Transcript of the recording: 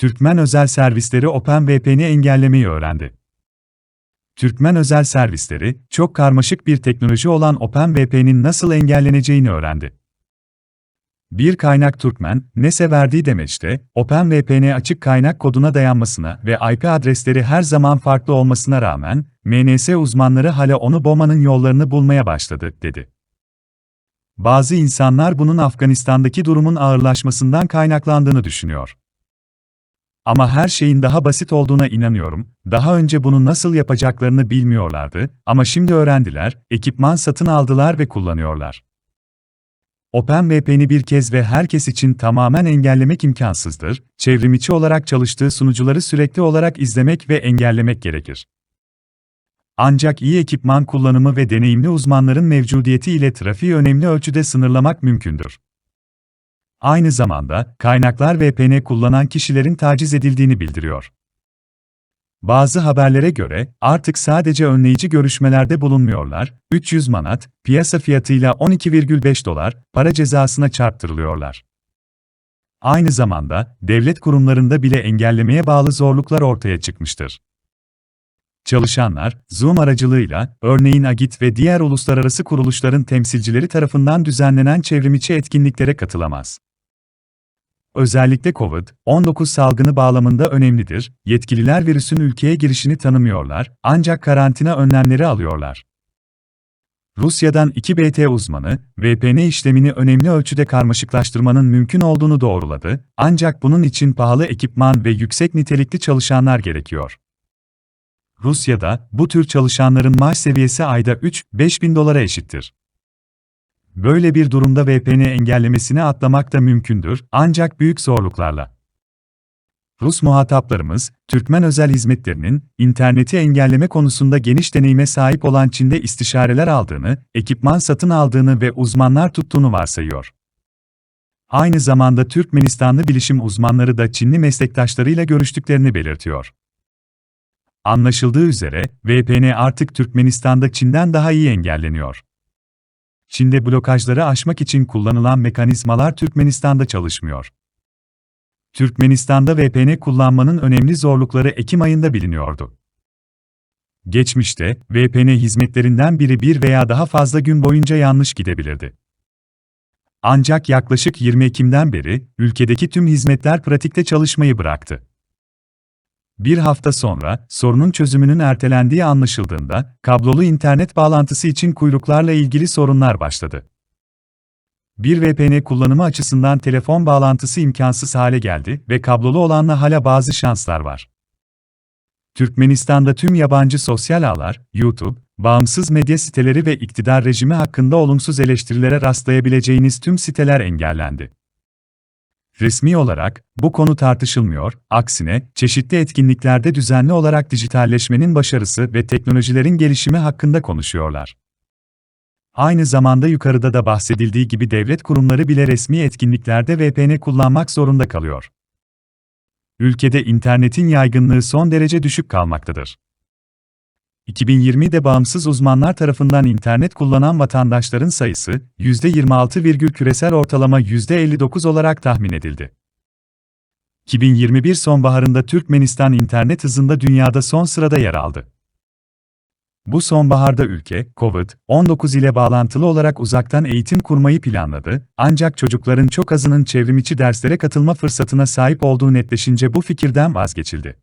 Türkmen özel servisleri OpenVPN'i engellemeyi öğrendi. Türkmen özel servisleri, çok karmaşık bir teknoloji olan OpenVPN'in nasıl engelleneceğini öğrendi. Bir kaynak Türkmen, NES'e verdiği demeçte, OpenVPN açık kaynak koduna dayanmasına ve IP adresleri her zaman farklı olmasına rağmen, MNS uzmanları hala onu boğmanın yollarını bulmaya başladı, dedi. Bazı insanlar bunun Afganistan'daki durumun ağırlaşmasından kaynaklandığını düşünüyor. Ama her şeyin daha basit olduğuna inanıyorum. Daha önce bunu nasıl yapacaklarını bilmiyorlardı ama şimdi öğrendiler, ekipman satın aldılar ve kullanıyorlar. OpenVPN'i bir kez ve herkes için tamamen engellemek imkansızdır. Çevrimiçi olarak çalıştığı sunucuları sürekli olarak izlemek ve engellemek gerekir. Ancak iyi ekipman kullanımı ve deneyimli uzmanların mevcudiyeti ile trafiği önemli ölçüde sınırlamak mümkündür. Aynı zamanda, kaynaklar VPN kullanan kişilerin taciz edildiğini bildiriyor. Bazı haberlere göre, artık sadece önleyici görüşmelerde bulunmuyorlar, 300 manat, piyasa fiyatıyla 12,5 dolar, para cezasına çarptırılıyorlar. Aynı zamanda, devlet kurumlarında bile engellemeye bağlı zorluklar ortaya çıkmıştır. Çalışanlar, Zoom aracılığıyla, örneğin Agit ve diğer uluslararası kuruluşların temsilcileri tarafından düzenlenen çevrimiçi etkinliklere katılamaz. Özellikle COVID-19 salgını bağlamında önemlidir, yetkililer virüsün ülkeye girişini tanımıyorlar, ancak karantina önlemleri alıyorlar. Rusya'dan 2 BT uzmanı, VPN işlemini önemli ölçüde karmaşıklaştırmanın mümkün olduğunu doğruladı, ancak bunun için pahalı ekipman ve yüksek nitelikli çalışanlar gerekiyor. Rusya'da, bu tür çalışanların maaş seviyesi ayda 3-5 bin dolara eşittir. Böyle bir durumda VPN engellemesini atlamak da mümkündür, ancak büyük zorluklarla. Rus muhataplarımız, Türkmen özel hizmetlerinin, interneti engelleme konusunda geniş deneyime sahip olan Çin'de istişareler aldığını, ekipman satın aldığını ve uzmanlar tuttuğunu varsayıyor. Aynı zamanda Türkmenistanlı bilişim uzmanları da Çinli meslektaşlarıyla görüştüklerini belirtiyor. Anlaşıldığı üzere, VPN artık Türkmenistan'da Çin'den daha iyi engelleniyor. Çin'de blokajları aşmak için kullanılan mekanizmalar Türkmenistan'da çalışmıyor. Türkmenistan'da VPN kullanmanın önemli zorlukları Ekim ayında biliniyordu. Geçmişte, VPN hizmetlerinden biri bir veya daha fazla gün boyunca yanlış gidebilirdi. Ancak yaklaşık 20 Ekim'den beri, ülkedeki tüm hizmetler pratikte çalışmayı bıraktı. Bir hafta sonra, sorunun çözümünün ertelendiği anlaşıldığında, kablolu internet bağlantısı için kuyruklarla ilgili sorunlar başladı. Bir VPN kullanımı açısından telefon bağlantısı imkansız hale geldi ve kablolu olanla hala bazı şanslar var. Türkmenistan'da tüm yabancı sosyal ağlar, YouTube, bağımsız medya siteleri ve iktidar rejimi hakkında olumsuz eleştirilere rastlayabileceğiniz tüm siteler engellendi. Resmi olarak, bu konu tartışılmıyor, aksine, çeşitli etkinliklerde düzenli olarak dijitalleşmenin başarısı ve teknolojilerin gelişimi hakkında konuşuyorlar. Aynı zamanda yukarıda da bahsedildiği gibi devlet kurumları bile resmi etkinliklerde VPN kullanmak zorunda kalıyor. Ülkede internetin yaygınlığı son derece düşük kalmaktadır. 2020'de bağımsız uzmanlar tarafından internet kullanan vatandaşların sayısı, %26, küresel ortalama %59 olarak tahmin edildi. 2021 sonbaharında Türkmenistan internet hızında dünyada son sırada yer aldı. Bu sonbaharda ülke, COVID-19 ile bağlantılı olarak uzaktan eğitim kurmayı planladı, ancak çocukların çok azının çevrimiçi derslere katılma fırsatına sahip olduğu netleşince bu fikirden vazgeçildi.